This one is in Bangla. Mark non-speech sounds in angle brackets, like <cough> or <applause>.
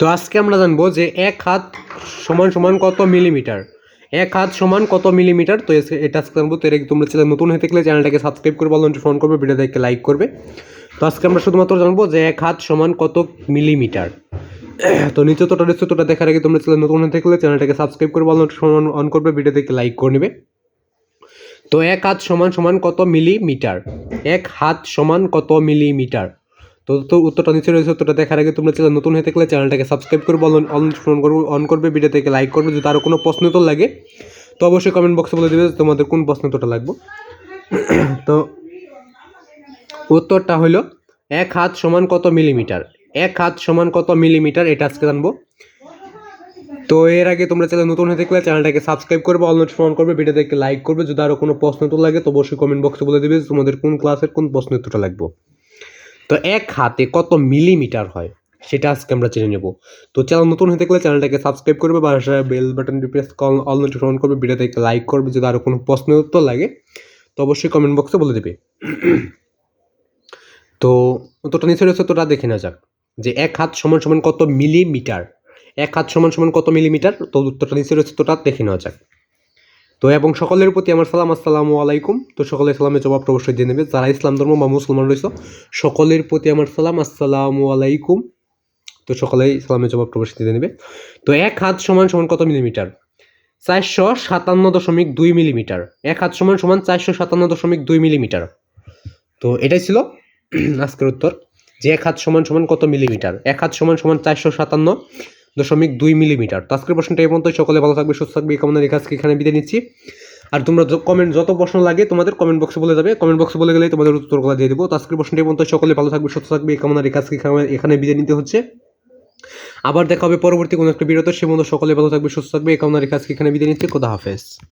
তো আজকে আমরা জানব যে এক হাত সমান সমান কত মিলিমিটার? এক হাত সমান কত মিলিমিটার? তো এটা আজকে জানব। তো এর তোমরা চ্যানেল নতুন হয়ে থাকলে চ্যানেলটাকে সাবস্ক্রাইব করবে অলরেডি ফোন করবে ভিডিও দেখে লাইক করবে। তো আজকে আমরা শুধুমাত্র জানব যে এক হাত সমান কত মিলিমিটার। তো নিচে তোটা নিচে তোটা দেখার আগে তোমরা চ্যানেল নতুন হয়ে থাকলে চ্যানেলটাকে সাবস্ক্রাইব করবে অলরেডি ফোন অন করবে ভিডিও দেখে লাইক করে নেবে। তো এক হাত সমান সমান কত মিলিমিটার? এক হাত সমান কত মিলিমিটার? তো তো উত্তরটা নিচে রয়েছে, উত্তরটা দেখার আগে তোমরা চ্যানেল নতুন হয়ে থাকলে চ্যানেলটাকে সাবস্ক্রাইব করবে, অন অন ফোন করবে অন করবে ভিডিও থেকে লাইক করবে, যদি আরও কোনো প্রশ্ন উত্তর লাগে। তো অবশ্যই কমেন্ট বক্সে বলে দেবে তোমাদের কোন প্রশ্ন উত্তরটা লাগবে। <clears throat> তো উত্তরটা হলো, এক হাত সমান কত মিলিমিটার এক হাত সমান কত মিলিমিটার এটা আজকে জানব। তো এর আগে তোমরা চ্যানেল নতুন হয়ে থাকলে চ্যানেলটাকে সাবস্ক্রাইব করবে অল ফোন করবে ভিডিও দেখে লাইক করবে, যদি আরও কোনো প্রশ্ন উত্তর লাগে, তো অবশ্যই কমেন্ট বক্সে বলে দেবে তোমাদের কোন ক্লাসের কোন প্রশ্ন উত্তরটা লাগবে। তো এক হাতে কত মিলিমিটার হয়? সেটা আজকে আমরা জেনে নেব। তো চ্যানেল নতুন হয়ে থাকলে চ্যানেলটাকে সাবস্ক্রাইব করবে বা বেল বাটনটি প্রেস কল অল নোটিফিকেশন করবে ভিডিও দেখে লাইক করবে যদি আরও কোনো প্রশ্ন উত্তর লাগে, তো অবশ্যই কমেন্ট বক্সে বলে দেবে। তো উত্তরটা নিচে রয়েছে তোটা দেখে না যাক। যে এক হাত সমান সমান কত মিলিমিটার? এক হাত সমান সমান কত মিলিমিটার? তো উত্তরটা নিচে রয়েছে তোটা দেখে নেওয়া যাক। তো এবং সকলের প্রতি আমার সালাম, আসসালামু আলাইকুম। তো সকলের সালামের জবাব অবশ্যই দিয়ে নেবে। যারা ইসলাম ধর্ম বা মুসলমান রয়েছে, সকলের প্রতি আমার সালাম, আসসালামু আলাইকুম। তো সকলেই সালামের জবাব অবশ্যই দিয়ে নেবে। তো এক হাত সমান সমান কত মিলিমিটার? চারশো সাতান্ন দশমিক দুই মিলিমিটার। এক হাত সমান সমান চারশো সাতান্ন দশমিক দুই মিলিমিটার। তো এটাই ছিল <clears throat> আজকের উত্তর। যে এক হাত সমান সমান কত মিলিমিটার? এক হাত সমান সমান চারশো সাতান্ন। দশমিক দুই মিলিমিটার। তো আজকের প্রশ্নটা এই পর্যন্ত সকলে ভালো থাকবে, সুস্থ থাকবে, এই কামনা আজকে এখানে বিদায় নিচ্ছি। আর তোমরা কমেন্ট যত প্রশ্ন লাগে তোমাদের কমেন্ট বক্সে বলে যাবে। কমেন্ট বক্সে বলে গেলে তোমাদের উত্তরগুলো দিয়ে দেবো। তো আজকের প্রশ্নটা এই পর্যন্ত সকলে ভালো থাকবে, সুস্থ থাকবে, এই কামনা আজকে এখানে- বিদায় নিতে হচ্ছে। আবার দেখা হবে পরবর্তী কোনো একটা বিরত সে মতো সকলে ভালো থাকবে, সুস্থ থাকবে, এই কামনা আজকে এখানে বিদায় নিচ্ছে। খোদা হাফেজ।